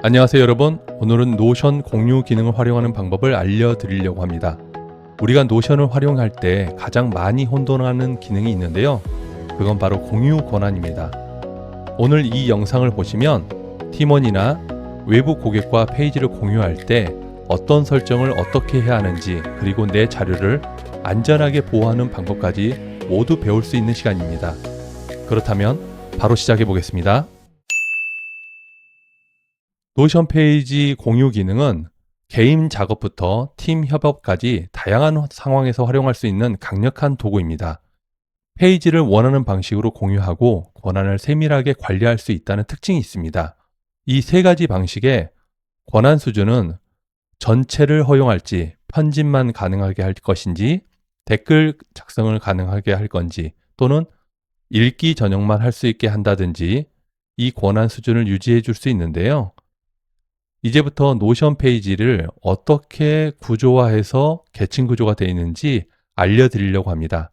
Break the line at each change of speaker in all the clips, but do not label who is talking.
안녕하세요 여러분. 오늘은 노션 공유 기능을 활용하는 방법을 알려드리려고 합니다. 우리가 노션을 활용할 때 가장 많이 혼돈하는 기능이 있는데요. 그건 바로 공유 권한입니다. 오늘 이 영상을 보시면 팀원이나 외부 고객과 페이지를 공유할 때 어떤 설정을 어떻게 해야 하는지 그리고 내 자료를 안전하게 보호하는 방법까지 모두 배울 수 있는 시간입니다. 그렇다면 바로 시작해 보겠습니다. 노션 페이지 공유 기능은 개인 작업부터 팀 협업까지 다양한 상황에서 활용할 수 있는 강력한 도구입니다. 페이지를 원하는 방식으로 공유하고 권한을 세밀하게 관리할 수 있다는 특징이 있습니다. 이 세 가지 방식의 권한 수준은 전체를 허용할지 편집만 가능하게 할 것인지 댓글 작성을 가능하게 할 건지 또는 읽기 전용만 할 수 있게 한다든지 이 권한 수준을 유지해 줄 수 있는데요. 이제부터 노션 페이지를 어떻게 구조화해서 계층 구조가 되어 있는지 알려드리려고 합니다.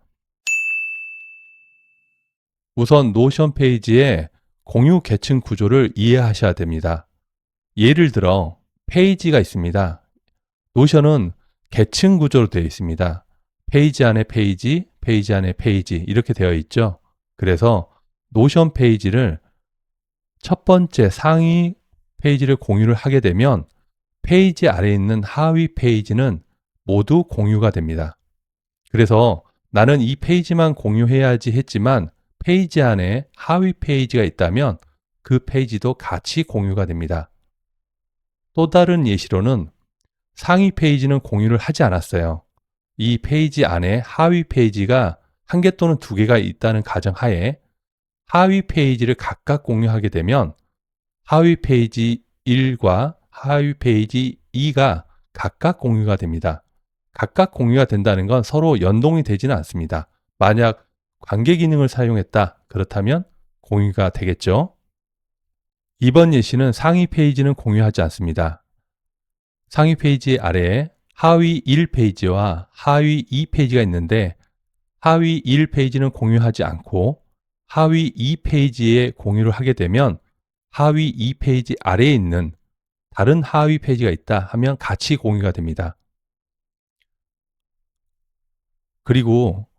우선 노션 페이지의 공유 계층 구조를 이해하셔야 됩니다. 예를 들어 페이지가 있습니다. 노션은 계층 구조로 되어 있습니다. 페이지 안에 페이지, 페이지 안에 페이지 이렇게 되어 있죠. 그래서 노션 페이지를 첫 번째 상위 페이지를 공유를 하게 되면 페이지 아래에 있는 하위 페이지는 모두 공유가 됩니다. 그래서 나는 이 페이지만 공유해야지 했지만 페이지 안에 하위 페이지가 있다면 그 페이지도 같이 공유가 됩니다. 또 다른 예시로는 상위 페이지는 공유를 하지 않았어요. 이 페이지 안에 하위 페이지가 한 개 또는 두 개가 있다는 가정하에 하위 페이지를 각각 공유하게 되면 하위 페이지 1과 하위 페이지 2가 각각 공유가 됩니다. 각각 공유가 된다는 건 서로 연동이 되지는 않습니다. 만약 관계 기능을 사용했다. 그렇다면 공유가 되겠죠. 이번 예시는 상위 페이지는 공유하지 않습니다. 상위 페이지 아래에 하위 1페이지와 하위 2페이지가 있는데 하위 1페이지는 공유하지 않고 하위 2페이지에 공유를 하게 되면 하위 2페이지 아래에 있는 다른 하위 페이지가 있다 하면 같이 공유가 됩니다. 그리고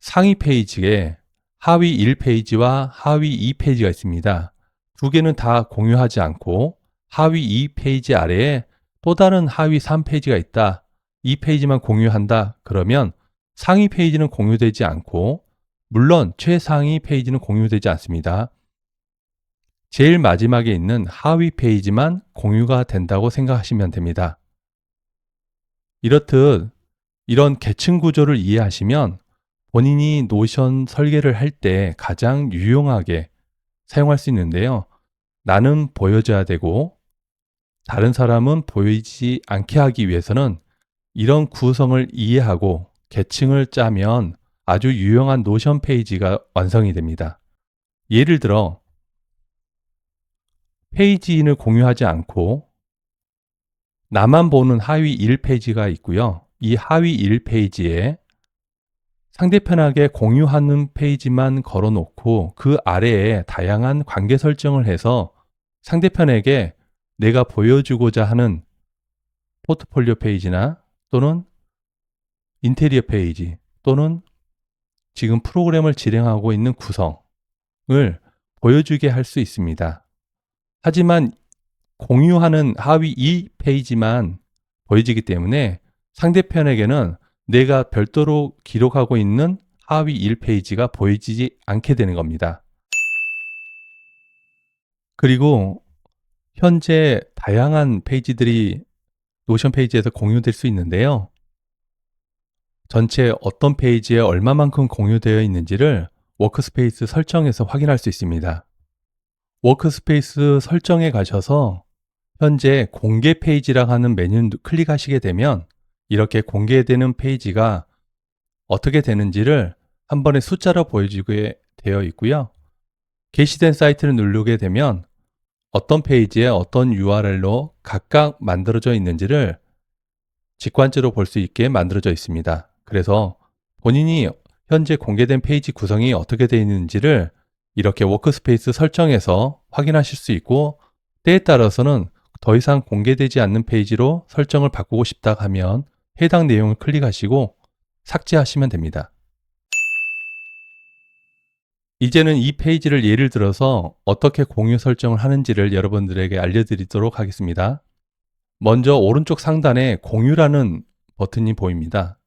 상위 페이지에 하위 1페이지와 하위 2페이지가 있습니다. 두 개는 다 공유하지 않고 하위 2페이지 아래에 또 다른 하위 3페이지가 있다. 이 페이지만 공유한다. 그러면 상위 페이지는 공유되지 않고 물론 최상위 페이지는 공유되지 않습니다. 제일 마지막에 있는 하위 페이지만 공유가 된다고 생각하시면 됩니다. 이렇듯 이런 계층 구조를 이해하시면 본인이 노션 설계를 할 때 가장 유용하게 사용할 수 있는데요. 나는 보여줘야 되고 다른 사람은 보이지 않게 하기 위해서는 이런 구성을 이해하고 계층을 짜면 아주 유용한 노션 페이지가 완성이 됩니다. 예를 들어 페이지인을 공유하지 않고 나만 보는 하위 1페이지가 있고요. 이 하위 1페이지에 상대편에게 공유하는 페이지만 걸어 놓고 그 아래에 다양한 관계 설정을 해서 상대편에게 내가 보여주고자 하는 포트폴리오 페이지나 또는 인테리어 페이지 또는 지금 프로그램을 진행하고 있는 구성을 보여주게 할 수 있습니다. 하지만 공유하는 하위 2페이지만 보여지기 때문에 상대편에게는 내가 별도로 기록하고 있는 하위 1페이지가 보이지 않게 되는 겁니다. 그리고 현재 다양한 페이지들이 노션 페이지에서 공유될 수 있는데요. 전체 어떤 페이지에 얼마만큼 공유되어 있는지를 워크스페이스 설정에서 확인할 수 있습니다. 워크스페이스 설정에 가셔서 현재 공개 페이지라고 하는 메뉴 클릭하시게 되면 이렇게 공개되는 페이지가 어떻게 되는지를 한 번에 숫자로 보여주게 되어 있고요. 게시된 사이트를 누르게 되면 어떤 페이지에 어떤 URL로 각각 만들어져 있는지를 직관적으로 볼 수 있게 만들어져 있습니다. 그래서 본인이 현재 공개된 페이지 구성이 어떻게 되어 있는지를 이렇게 워크스페이스 설정에서 확인하실 수 있고 때에 따라서는 더 이상 공개되지 않는 페이지로 설정을 바꾸고 싶다 하면 해당 내용을 클릭하시고 삭제하시면 됩니다. 이제는 이 페이지를 예를 들어서 어떻게 공유 설정을 하는지를 여러분들에게 알려드리도록 하겠습니다. 먼저 오른쪽 상단에 공유라는 버튼이 보입니다.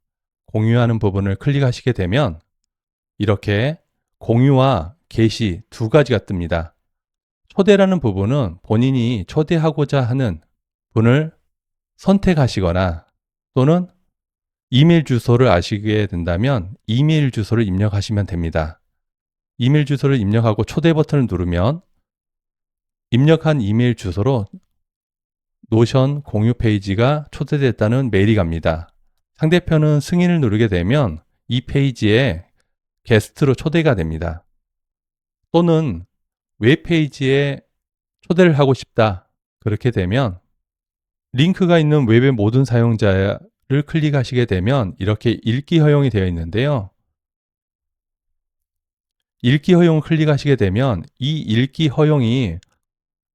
공유하는 부분을 클릭하시게 되면 이렇게 공유와 게시 두 가지가 뜹니다. 초대라는 부분은 본인이 초대하고자 하는 분을 선택하시거나 또는 이메일 주소를 아시게 된다면 이메일 주소를 입력하시면 됩니다. 이메일 주소를 입력하고 초대 버튼을 누르면 입력한 이메일 주소로 노션 공유 페이지가 초대됐다는 메일이 갑니다. 상대편은 승인을 누르게 되면 이 페이지에 게스트로 초대가 됩니다. 또는 웹페이지에 초대를 하고 싶다. 그렇게 되면 링크가 있는 웹의 모든 사용자를 클릭하시게 되면 이렇게 읽기 허용이 되어 있는데요. 읽기 허용을 클릭하시게 되면 이 읽기 허용이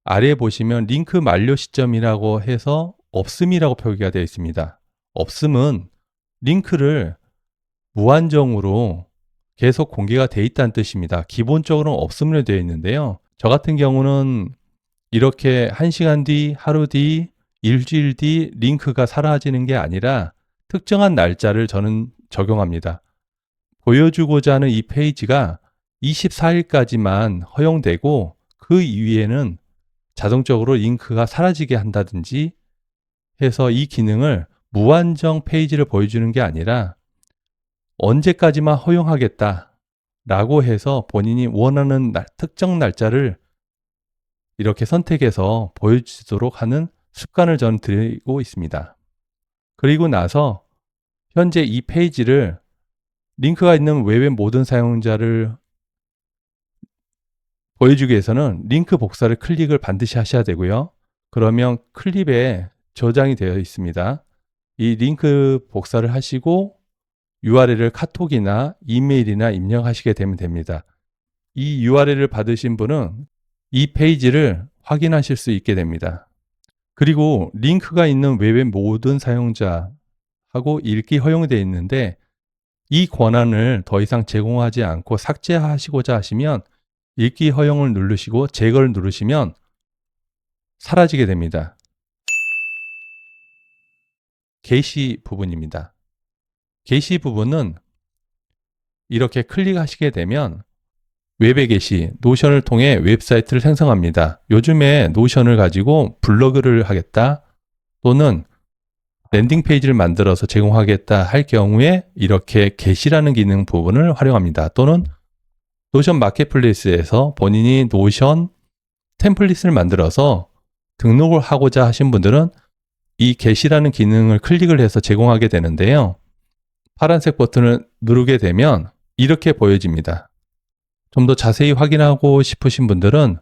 아래에 보시면 링크 만료 시점이라고 해서 없음이라고 표기가 되어 있습니다. 없음은 링크를 무한정으로 계속 공개가 돼 있다는 뜻입니다. 기본적으로 없음으로 되어 있는데요. 저 같은 경우는 이렇게 1시간 뒤, 하루 뒤, 일주일 뒤 링크가 사라지는 게 아니라 특정한 날짜를 저는 적용합니다. 보여주고자 하는 이 페이지가 24일까지만 허용되고 그 이후에는 자동적으로 링크가 사라지게 한다든지 해서 이 기능을 무한정 페이지를 보여주는 게 아니라 언제까지만 허용하겠다 라고 해서 본인이 원하는 날, 특정 날짜를 이렇게 선택해서 보여주도록 하는 습관을 저는 들이고 있습니다. 그리고 나서 현재 이 페이지를 링크가 있는 웹의 모든 사용자를 보여주기 위해서는 링크 복사를 클릭을 반드시 하셔야 되고요. 그러면 클립에 저장이 되어 있습니다. 이 링크 복사를 하시고 URL을 카톡이나 이메일이나 입력하시게 되면 됩니다. 이 URL을 받으신 분은 이 페이지를 확인하실 수 있게 됩니다. 그리고 링크가 있는 웹의 모든 사용자하고 읽기 허용되어 있는데 이 권한을 더 이상 제공하지 않고 삭제하시고자 하시면 읽기 허용을 누르시고 제거를 누르시면 사라지게 됩니다. 게시 부분입니다. 게시 부분은 이렇게 클릭하시게 되면 웹의 게시, 노션을 통해 웹사이트를 생성합니다. 요즘에 노션을 가지고 블로그를 하겠다 또는 랜딩 페이지를 만들어서 제공하겠다 할 경우에 이렇게 게시라는 기능 부분을 활용합니다. 또는 노션 마켓플레이스에서 본인이 노션 템플릿을 만들어서 등록을 하고자 하신 분들은 이 게시라는 기능을 클릭을 해서 제공하게 되는데요. 파란색 버튼을 누르게 되면 이렇게 보여집니다. 좀 더 자세히 확인하고 싶으신 분들은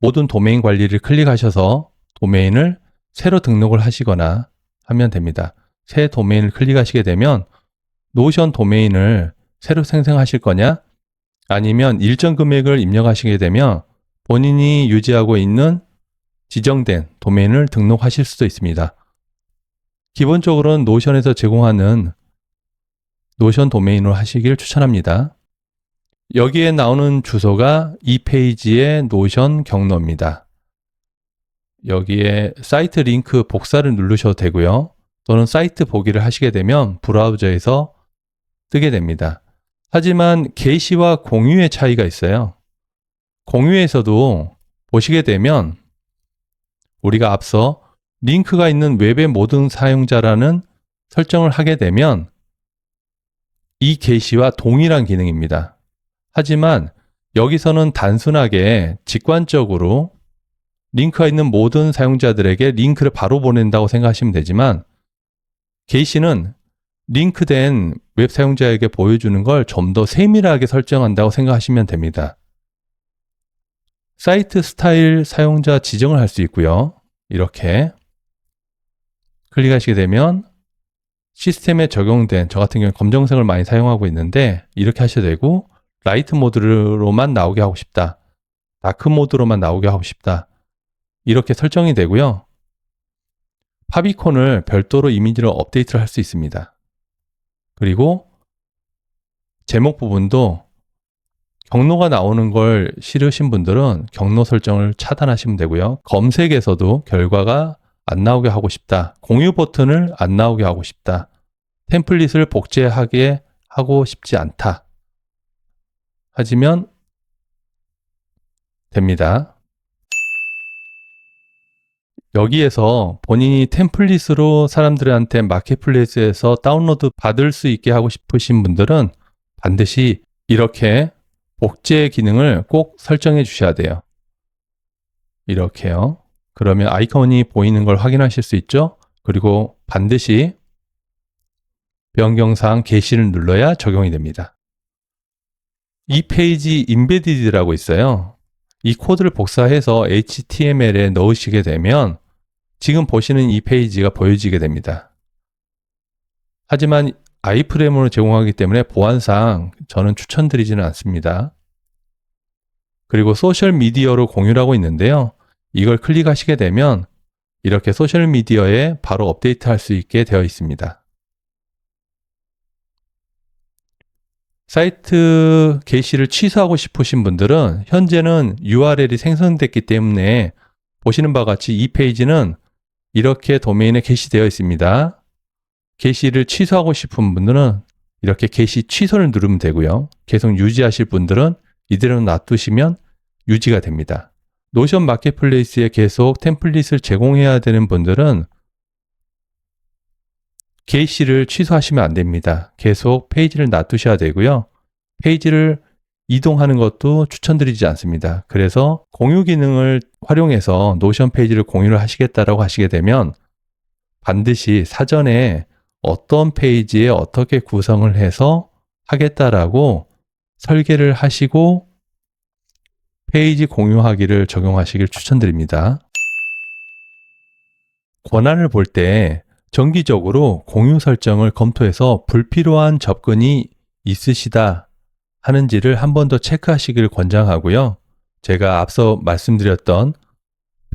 모든 도메인 관리를 클릭하셔서 도메인을 새로 등록을 하시거나 하면 됩니다. 새 도메인을 클릭하시게 되면 노션 도메인을 새로 생성하실 거냐? 아니면 일정 금액을 입력하시게 되면 본인이 유지하고 있는 지정된 도메인을 등록하실 수도 있습니다. 기본적으로는 노션에서 제공하는 노션 도메인으로 하시길 추천합니다. 여기에 나오는 주소가 이 페이지의 노션 경로입니다. 여기에 사이트 링크 복사를 누르셔도 되고요. 또는 사이트 보기를 하시게 되면 브라우저에서 뜨게 됩니다. 하지만 게시와 공유의 차이가 있어요. 공유에서도 보시게 되면 우리가 앞서 링크가 있는 웹의 모든 사용자라는 설정을 하게 되면 이 게시와 동일한 기능입니다. 하지만 여기서는 단순하게 직관적으로 링크가 있는 모든 사용자들에게 링크를 바로 보낸다고 생각하시면 되지만 게시는 링크된 웹 사용자에게 보여주는 걸 좀 더 세밀하게 설정한다고 생각하시면 됩니다. 사이트 스타일 사용자 지정을 할 수 있고요. 이렇게 클릭하시게 되면 시스템에 적용된 저 같은 경우는 검정색을 많이 사용하고 있는데 이렇게 하셔도 되고 라이트 모드로만 나오게 하고 싶다. 다크 모드로만 나오게 하고 싶다. 이렇게 설정이 되고요. 파비콘을 별도로 이미지로 업데이트를 할 수 있습니다. 그리고 제목 부분도 경로가 나오는 걸 싫으신 분들은 경로 설정을 차단하시면 되고요. 검색에서도 결과가 안 나오게 하고 싶다. 공유 버튼을 안 나오게 하고 싶다. 템플릿을 복제하게 하고 싶지 않다. 하지면 됩니다. 여기에서 본인이 템플릿으로 사람들한테 마켓플레이스에서 다운로드 받을 수 있게 하고 싶으신 분들은 반드시 이렇게 복제 기능을 꼭 설정해 주셔야 돼요. 이렇게요. 그러면 아이콘이 보이는 걸 확인하실 수 있죠? 그리고 반드시 변경사항 게시를 눌러야 적용이 됩니다. 이 페이지 인베디드라고 있어요. 이 코드를 복사해서 HTML에 넣으시게 되면 지금 보시는 이 페이지가 보여지게 됩니다. 하지만 아이프레임으로 제공하기 때문에 보안상 저는 추천드리지는 않습니다. 그리고 소셜 미디어로 공유를 하고 있는데요. 이걸 클릭하시게 되면 이렇게 소셜 미디어에 바로 업데이트 할 수 있게 되어 있습니다. 사이트 게시를 취소하고 싶으신 분들은 현재는 URL이 생성됐기 때문에 보시는 바와 같이 이 페이지는 이렇게 도메인에 게시되어 있습니다. 게시를 취소하고 싶은 분들은 이렇게 게시 취소를 누르면 되고요. 계속 유지하실 분들은 이대로 놔두시면 유지가 됩니다. 노션 마켓플레이스에 계속 템플릿을 제공해야 되는 분들은 게시를 취소하시면 안 됩니다. 계속 페이지를 놔두셔야 되고요. 페이지를 이동하는 것도 추천드리지 않습니다. 그래서 공유 기능을 활용해서 노션 페이지를 공유를 하시겠다라고 하시게 되면 반드시 사전에 어떤 페이지에 어떻게 구성을 해서 하겠다라고 설계를 하시고 페이지 공유하기를 적용하시길 추천드립니다. 권한을 볼 때 정기적으로 공유 설정을 검토해서 불필요한 접근이 있으시다 하는지를 한 번 더 체크하시길 권장하고요. 제가 앞서 말씀드렸던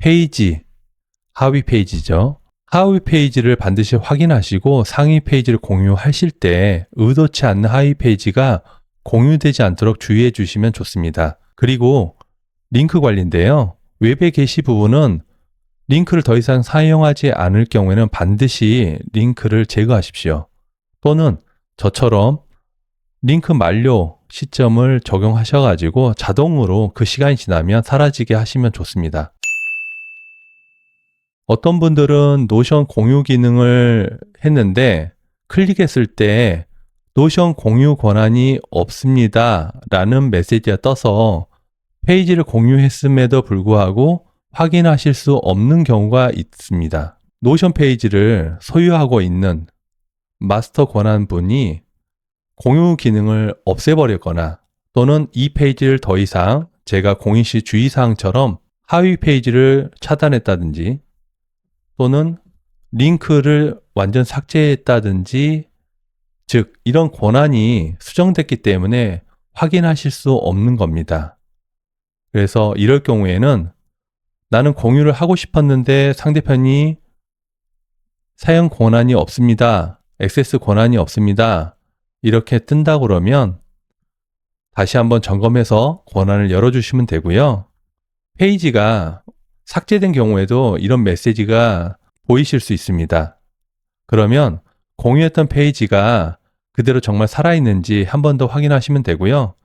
페이지, 하위 페이지죠. 하위 페이지를 반드시 확인하시고 상위 페이지를 공유하실 때 의도치 않는 하위 페이지가 공유되지 않도록 주의해 주시면 좋습니다. 그리고 링크 관리인데요. 웹의 게시 부분은 링크를 더 이상 사용하지 않을 경우에는 반드시 링크를 제거하십시오. 또는 저처럼 링크 만료 시점을 적용하셔가지고 자동으로 그 시간이 지나면 사라지게 하시면 좋습니다. 어떤 분들은 노션 공유 기능을 했는데 클릭했을 때 노션 공유 권한이 없습니다. 라는 메시지가 떠서 페이지를 공유했음에도 불구하고 확인하실 수 없는 경우가 있습니다. 노션 페이지를 소유하고 있는 마스터 권한분이 공유 기능을 없애버렸거나 또는 이 페이지를 더 이상 제가 공유 시 주의사항처럼 하위 페이지를 차단했다든지 또는 링크를 완전 삭제했다든지 즉 이런 권한이 수정됐기 때문에 확인하실 수 없는 겁니다. 그래서 이럴 경우에는 나는 공유를 하고 싶었는데 상대편이 사용 권한이 없습니다. 액세스 권한이 없습니다. 이렇게 뜬다 그러면 다시 한번 점검해서 권한을 열어주시면 되고요. 페이지가 삭제된 경우에도 이런 메시지가 보이실 수 있습니다. 그러면 공유했던 페이지가 그대로 정말 살아있는지 한 번 더 확인하시면 되고요.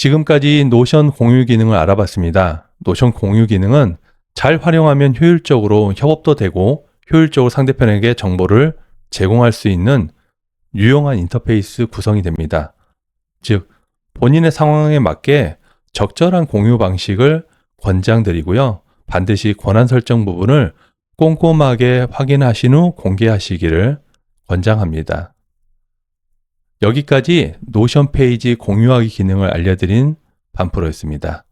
지금까지 노션 공유 기능을 알아봤습니다. 노션 공유 기능은 잘 활용하면 효율적으로 협업도 되고 효율적으로 상대편에게 정보를 제공할 수 있는 유용한 인터페이스 구성이 됩니다. 즉, 본인의 상황에 맞게 적절한 공유 방식을 권장드리고요. 반드시 권한 설정 부분을 꼼꼼하게 확인하신 후 공개하시기를 권장합니다. 여기까지 노션 페이지 공유하기 기능을 알려드린 반프로였습니다.